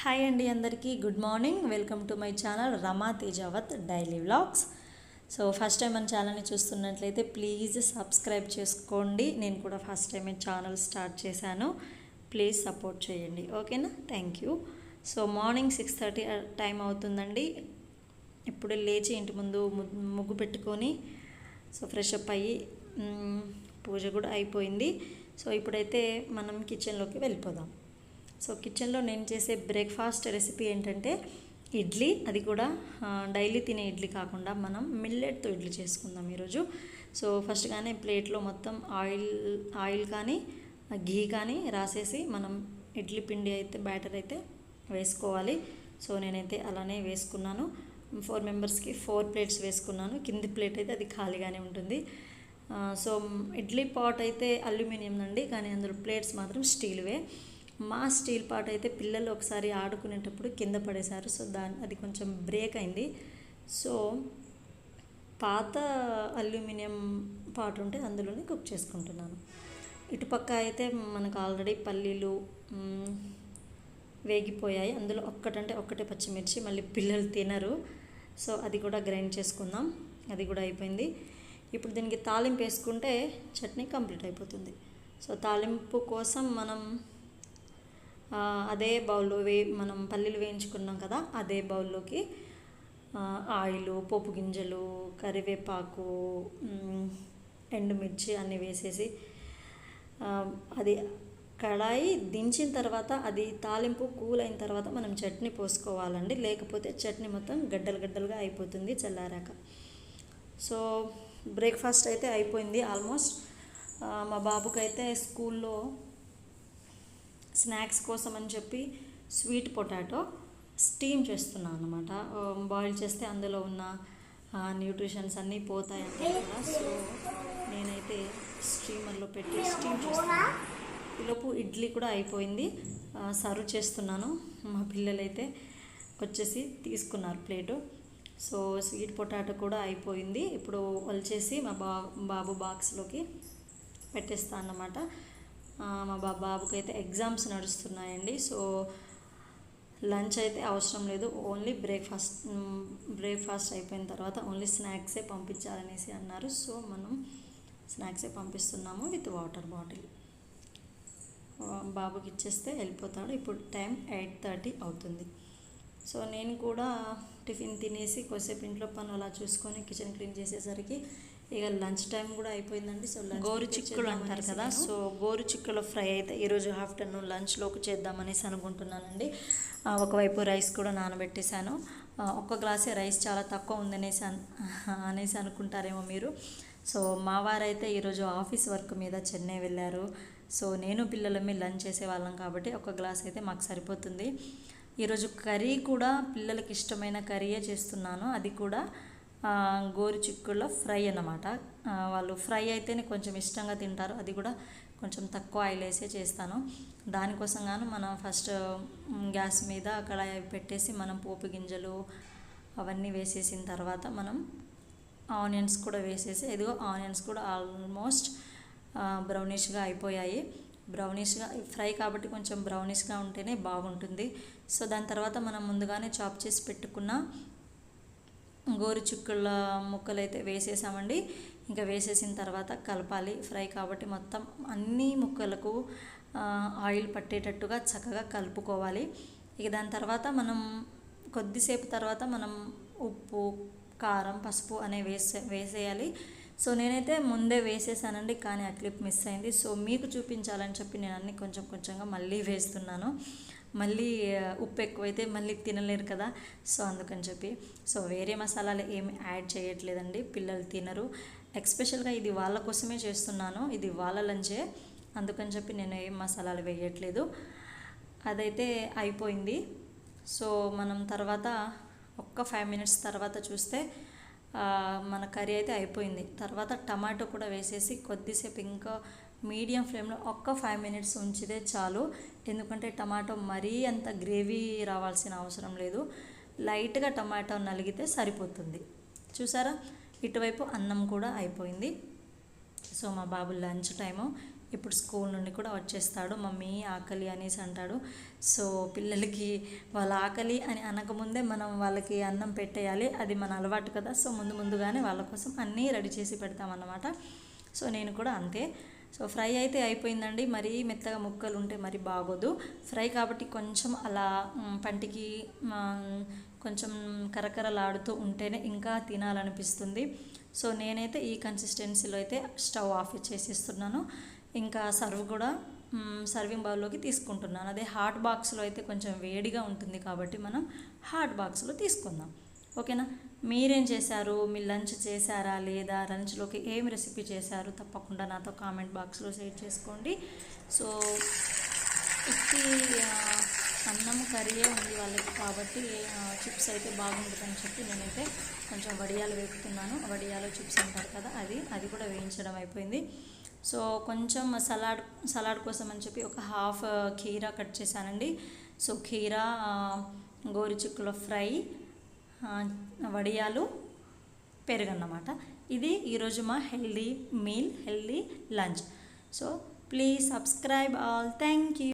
Hi అండి అందరికీ. Good morning. Welcome to my channel Rama Tejavath daily vlogs. So first time మన ఛానల్ని చూస్తున్నట్లయితే ప్లీజ్ సబ్స్క్రైబ్ చేసుకోండి. నేను కూడా ఫస్ట్ టైం ఛానల్ స్టార్ట్ చేశాను. ప్లీజ్ సపోర్ట్ చేయండి. ఓకేనా? Thank you. So morning six thirty time అవుతుందండి. ఇప్పుడే లేచి ఇంటి ముందు ముగ్గు పెట్టుకొని సో ఫ్రెష్ అప్ అయ్యి పూజ కూడా అయిపోయింది. సో ఇప్పుడైతే మనం కిచెన్లోకి వెళ్ళిపోదాం. సో కిచెన్లో నేను చేసే బ్రేక్ఫాస్ట్ రెసిపీ ఏంటంటే ఇడ్లీ. అది కూడా డైలీ తినే ఇడ్లీ కాకుండా మనం మిల్లెట్తో ఇడ్లీ చేసుకుందాం ఈరోజు. సో ఫస్ట్గానే ప్లేట్లో మొత్తం ఆయిల్ ఆయిల్ కానీ ఘీ కానీ రాసేసి మనం ఇడ్లీ పిండి అయితే బ్యాటర్ అయితే వేసుకోవాలి. సో నేనైతే అలానే వేసుకున్నాను. ఫోర్ మెంబర్స్కి ఫోర్ ప్లేట్స్ వేసుకున్నాను. కింది ప్లేట్ అయితే అది ఖాళీగానే ఉంటుంది. సో ఇడ్లీ పాట్ అయితే అల్యూమినియం అండి కానీ అందులో ప్లేట్స్ మాత్రం స్టీల్వే. మా స్టీల్ పాట్ అయితే పిల్లలు ఒకసారి ఆడుకునేటప్పుడు కింద పడేశారు. సో దాని అది కొంచెం బ్రేక్ అయింది. సో పాత అల్యూమినియం పాట్ ఉంటే అందులోనే కుక్ చేసుకుంటున్నాను. ఇటుపక్క అయితే మనకు ఆల్రెడీ పల్లీలు వేగిపోయాయి. అందులో ఒక్కటంటే ఒక్కటే పచ్చిమిర్చి మళ్ళీ పిల్లలు తినరు. సో అది కూడా గ్రైండ్ చేసుకుందాం. అది కూడా అయిపోయింది. ఇప్పుడు దీనికి తాలింపు వేసుకుంటే చట్నీ కంప్లీట్ అయిపోతుంది. సో తాలింపు కోసం మనం అదే బౌల్లో వే మనం పల్లీలు వేయించుకున్నాం కదా అదే బౌల్లోకి ఆయిలు ఆయిల్ పోపు గింజలు కరివేపాకు ఎండుమిర్చి అన్నీ వేసేసి అది కడాయి దించిన తర్వాత అది తాలింపు కూల్ అయిన తర్వాత మనం చట్నీ పోసుకోవాలండి. లేకపోతే చట్నీ మొత్తం గడ్డలు గడ్డలుగా అయిపోతుంది చల్లారాక. సో బ్రేక్ఫాస్ట్ అయితే అయిపోయింది ఆల్మోస్ట్. మా బాబుకైతే స్కూల్లో స్నాక్స్ కోసం అని చెప్పి స్వీట్ పొటాటో స్టీమ్ చేస్తున్నాను అనమాట బాయిల్ చేస్తే అందులో ఉన్న న్యూట్రిషన్స్ అన్నీ పోతాయి అన్నమాట. సో నేనైతే స్టీమర్లో పెట్టి స్టీమ్ చేస్తున్నాను ఈలోపు ఇడ్లీ కూడా అయిపోయింది. సర్వ్ చేస్తున్నాను. మా పిల్లలైతే వచ్చేసి తీసుకున్నారు ప్లేటు. సో స్వీట్ పొటాటో కూడా అయిపోయింది. ఇప్పుడు వలిచేసి మా బా బాబు బాక్స్లోకి పెట్టేస్తాను అన్నమాట. మా బా బాబుకి అయితే ఎగ్జామ్స్ నడుస్తున్నాయండి. సో లంచ్ అయితే అవసరం లేదు. ఓన్లీ బ్రేక్ఫాస్ట్ బ్రేక్ఫాస్ట్ అయిపోయిన తర్వాత ఓన్లీ స్నాక్సే పంపించాలనేసి అన్నారు. సో మనం స్నాక్సే పంపిస్తున్నాము విత్ వాటర్ బాటిల్. బాబుకి ఇచ్చేస్తే వెళ్ళిపోతాడు. ఇప్పుడు టైం ఎయిట్ థర్టీ అవుతుంది. సో నేను కూడా టిఫిన్ తినేసి కొద్దిసేపు ఇంట్లో పనులు అలా చూసుకొని కిచెన్ క్లీన్ చేసేసరికి ఇక లంచ్ టైం కూడా అయిపోయిందండి సో గోరు చిక్కుడు అంటారు కదా సో గోరు చిక్కుల ఫ్రై అయితే ఈరోజు ఆఫ్టర్నూన్ లంచ్లోకి చేద్దామనేసి అనుకుంటున్నానండి. ఒకవైపు రైస్ కూడా నానబెట్టేశాను. ఒక్క గ్లాసే రైస్ చాలా తక్కువ ఉందనేసి అన్- అనేసి అనుకుంటారేమో మీరు. సో మా వారైతే ఈరోజు ఆఫీస్ వర్క్ మీద చెన్నై వెళ్ళారు. సో నేను పిల్లలమే లంచ్ చేసేవాళ్ళం కాబట్టి ఒక గ్లాస్ అయితే మాకు సరిపోతుంది. ఈరోజు కర్రీ కూడా పిల్లలకి ఇష్టమైన కర్రీయే చేస్తున్నాను. అది కూడా గోరు చిక్కుళ్ళ ఫ్రై అన్నమాట. వాళ్ళు ఫ్రై అయితేనే కొంచెం ఇష్టంగా తింటారు. అది కూడా కొంచెం తక్కువ ఆయిల్ వేసే చేస్తాను. దానికోసం గాను మనం ఫస్ట్ గ్యాస్ మీద అక్కడ పెట్టేసి మనం పోపు గింజలు అవన్నీ వేసేసిన తర్వాత మనం ఆనియన్స్ కూడా వేసేసి ఇదిగో ఆనియన్స్ కూడా ఆల్మోస్ట్ బ్రౌనిష్గా అయిపోయాయి. బ్రౌనిష్గా ఫ్రై కాబట్టి కొంచెం బ్రౌనిష్గా ఉంటేనే బాగుంటుంది. సో దాని తర్వాత మనం ముందుగానే చాప్ చేసి పెట్టుకున్న గోరు చిక్కుళ్ళ ముక్కలు అయితే వేసేసామండి. ఇంకా వేసేసిన తర్వాత కలపాలి ఫ్రై కాబట్టి మొత్తం అన్ని ముక్కలకు ఆయిల్ పట్టేటట్టుగా చక్కగా కలుపుకోవాలి. ఇక దాని తర్వాత మనం కొద్దిసేపు తర్వాత మనం ఉప్పు కారం పసుపు అనే వేసే వేసేయాలి. సో నేనైతే ముందే వేసేసానండి కానీ ఆ క్లిప్ మిస్ అయింది. సో మీకు చూపించాలని చెప్పి నేను అన్ని కొంచెం కొంచెంగా మళ్ళీ వేస్తున్నాను. మళ్ళీ ఉప్పు ఎక్కువైతే మళ్ళీ తినలేరు కదా. సో అందుకని చెప్పి. సో వేరే మసాలాలు ఏమి యాడ్ చేయట్లేదండి. పిల్లలు తినరు. ఎక్స్పెషల్గా ఇది వాళ్ళ కోసమే చేస్తున్నాను. ఇది వాళ్ళ లంచే. అందుకని చెప్పి నేను ఏం మసాలాలు వేయట్లేదు. అదైతే అయిపోయింది. సో మనం తర్వాత ఒక్క ఫైవ్ మినిట్స్ తర్వాత చూస్తే మన కర్రీ అయితే అయిపోయింది. తర్వాత టమాటో కూడా వేసేసి కొద్దిసేపు ఇంకా మీడియం ఫ్లేమ్లో ఒక్క ఫైవ్ మినిట్స్ ఉంచితే చాలు. ఎందుకంటే టమాటో మరీ అంత గ్రేవీ రావాల్సిన అవసరం లేదు. లైట్గా టమాటో నలిగితే సరిపోతుంది. చూసారా? ఇటువైపు అన్నం కూడా అయిపోయింది. సో మా బాబు లంచ్ టైము. ఇప్పుడు స్కూల్ నుండి కూడా వచ్చేస్తాడు. మమ్మీ ఆకలి అనేసి అంటాడు. సో పిల్లలకి వాళ్ళ ఆకలి అని అనకముందే మనం వాళ్ళకి అన్నం పెట్టేయాలి. అది మన అలవాటు కదా. సో ముందు ముందుగానే వాళ్ళ కోసం అన్నీ రెడీ చేసి పెడతామన్నమాట. సో నేను కూడా అంతే. సో ఫ్రై అయితే అయిపోయిందండి. మరీ మెత్తగా ముక్కలు ఉంటే మరి బాగోదు. ఫ్రై కాబట్టి కొంచెం అలా పంటికి కొంచెం కరకరలాడుతూ ఉంటేనే ఇంకా తినాలనిపిస్తుంది. సో నేనైతే ఈ కన్సిస్టెన్సీలో అయితే స్టవ్ ఆఫ్ చేసేస్తున్నాను. ఇంకా సర్వ్ కూడా సర్వింగ్ బౌల్లోకి తీసుకుంటున్నాను. అదే హాట్ బాక్స్లో అయితే కొంచెం వేడిగా ఉంటుంది కాబట్టి మనం హాట్ బాక్స్లో తీసుకుందాం. ఓకేనా? మీరేం చేశారు? మీ లంచ్ చేశారా? లేదా లంచ్లోకి ఏం రెసిపీ చేశారు? తప్పకుండా నాతో కామెంట్ బాక్స్లో షేర్ చేసుకోండి. సో ఉత్తి అన్నం కర్రీయే ఉంది వాళ్ళకి కాబట్టి చిప్స్ అయితే బాగుంటుందని చెప్పి నేనైతే కొంచెం వడియాలు వేపుతున్నాను. వడియాలు చిప్స్ అంటారు కదా అది అది కూడా వేయించడం అయిపోయింది. సో కొంచెం సలాడ్ సలాడ్ కోసం అని చెప్పి ఒక హాఫ్ కీరా కట్ చేశానండి. సో కీరా గోరుచిక్కుల ఫ్రై వడియాలు పెరుగన్నమాట. ఇది ఈరోజు మా healthy meal healthy lunch. So please subscribe all. Thank you.